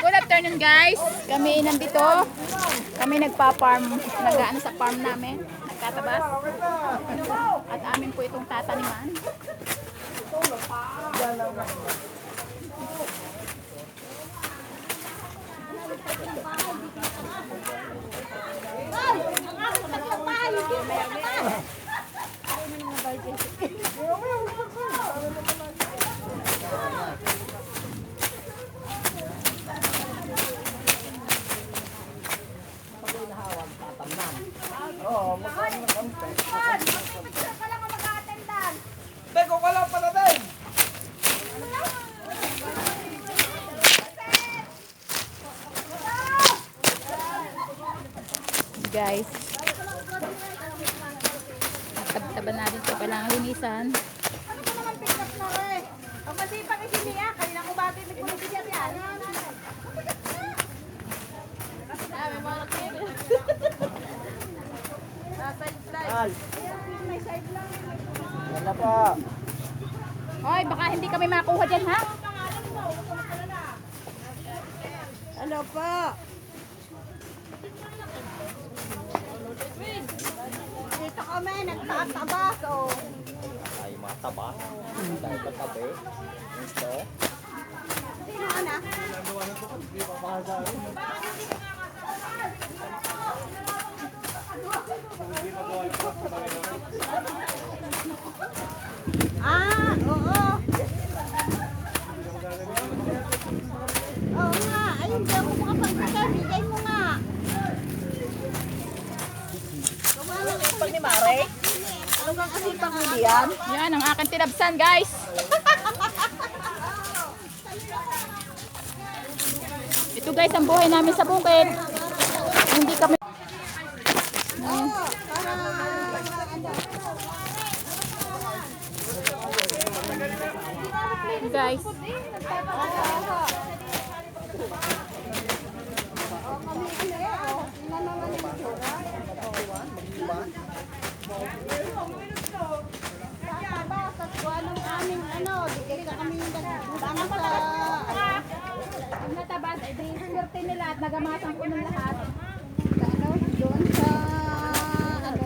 Good afternoon guys. Kami nandito. Kami nagpa-farm. Nag-ano sa farm namin. Nagtatabas. At amin po itong tataniman. Teko ka lang pala din. Guys. Tab-taban natin ito. Kailangan linisan. Ano ko naman pick up na rin? Ang masipag kasi niya, kanina ko bakit nagpapigyan yan. Ay. Wala pa. Hoy, baka hindi kami makuha dyan ha? Ano po? Dito kami, nagtatabas. Oh. Ay, mataba. Dahil pa tabi. Ito. Sino ka na? Ah, oo. Oo nga, ay hindi ako makapagsasabi. Bigay mo nga. Pag ni Mare? Ano kang kasi pang yan? Yan, ang aking tinabsan guys. Ito guys, ang buhay namin sa bukid. Hindi kami... Guys, Anong aming ano, di ka kami sa... ang natabas, ay di swerte nila at nagamasan ko ng lahat. Ano, doon sa... Ano?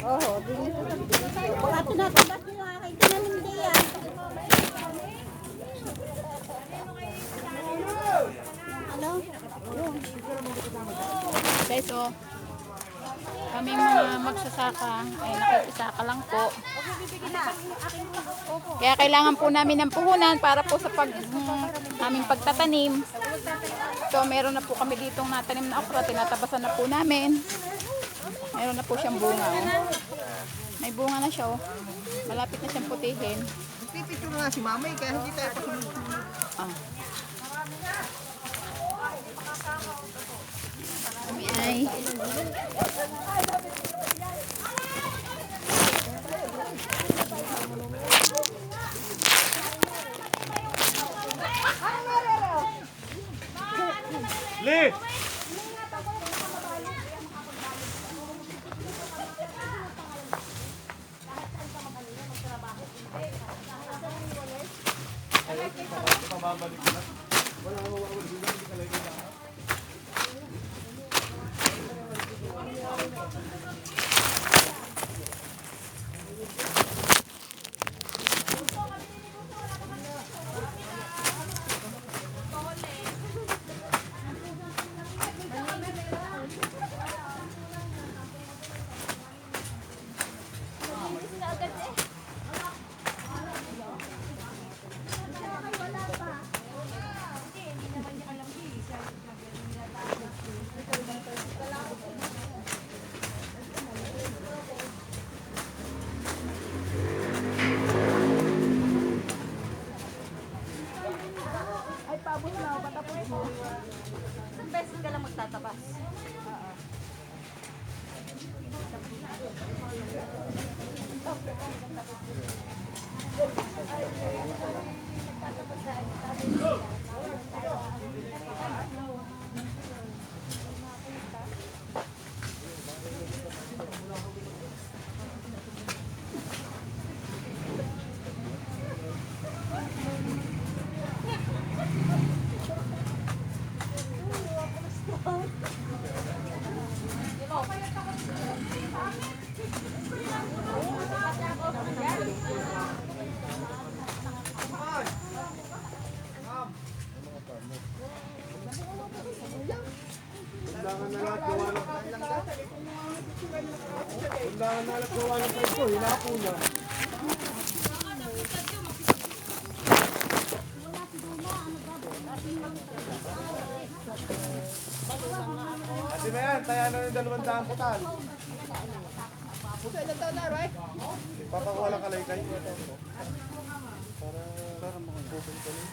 Oo, din sa... Tinatabas yung aking tinanim diyan. Ano? Guys, Kaming mga magsasaka ay nakikisaka lang po. Kaya kailangan po namin ng puhunan para po sa pag, mm, aming pagtatanim. So, meron na po kami ditong natanim na okra. Tinatabasan na po namin. Meron na po siyang bunga. Oh. May bunga na siya. Oh. Malapit na siyang putihin. Pipicture nga si Mamay kaya hindi tayo pasunod. Ah. Kami ay balik. Nalagawa ng pipe ko, hinapo niya. Kasi na yan, taya na yung dalawang daang putal. Puta, ilan taon na, right? Papakuha lang kalay kayo. Para, para makaputin ka lang.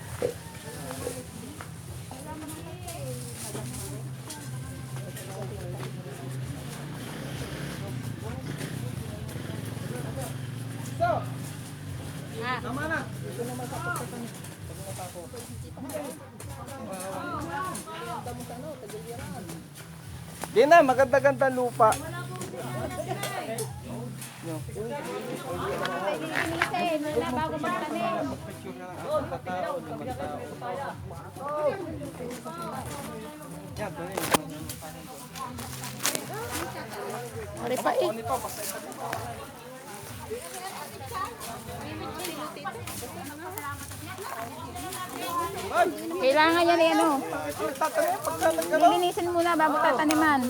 Di na, maganda-ganda lupa. Ari pa eh. Kailangan yan eh, ano. Lilinisin muna bago tataniman.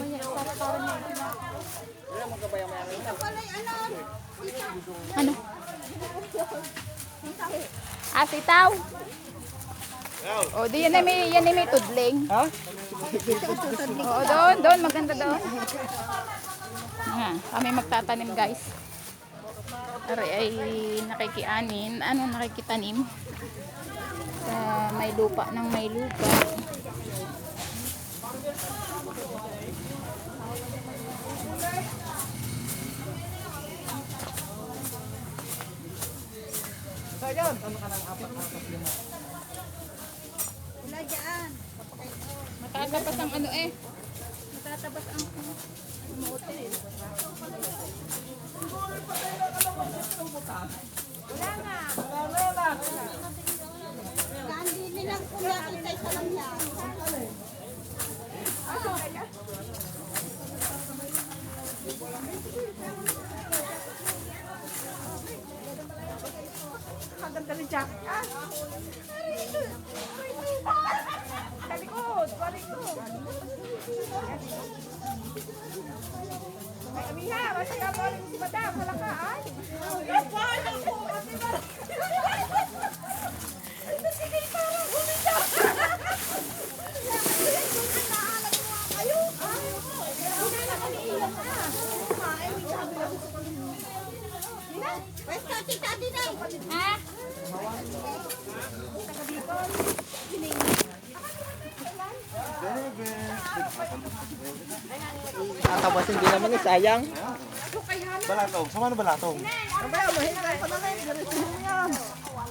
Ano? Ah, sitaw. O, di yan ay may, yan ay may tudling. Ha? Oo, doon, doon, maganda doon. Nga, kami magtatanim guys. Ari ay nakikianin, ano nakikitanim? Sa may lupa ng may lupa. Wala dyan. Matatabas ang ano eh. Matatabas ang Hindi nilang kung Kaganda ni Jack. Ah! Sa likod! Sa likod! Ay, Amiha! Masaya mo rin si Madam! Wala ka, ay! Wala po! Ito si Kay parang humita! Kayo? Hindi na kaniiyak na. Ay, may sabi ako sa kanila. Pwesta, tita, tita! Ha? Tatabasin din naman eh, sayang. Balatong. Sama na balatong.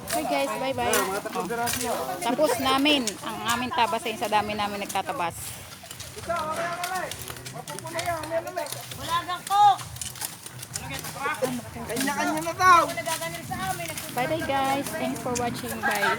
Hi guys, bye bye. Tapos namin ang aming tabasin sa dami namin nagtatabas. Kanya-kanya na daw. Bye bye guys. Thanks for watching. Bye.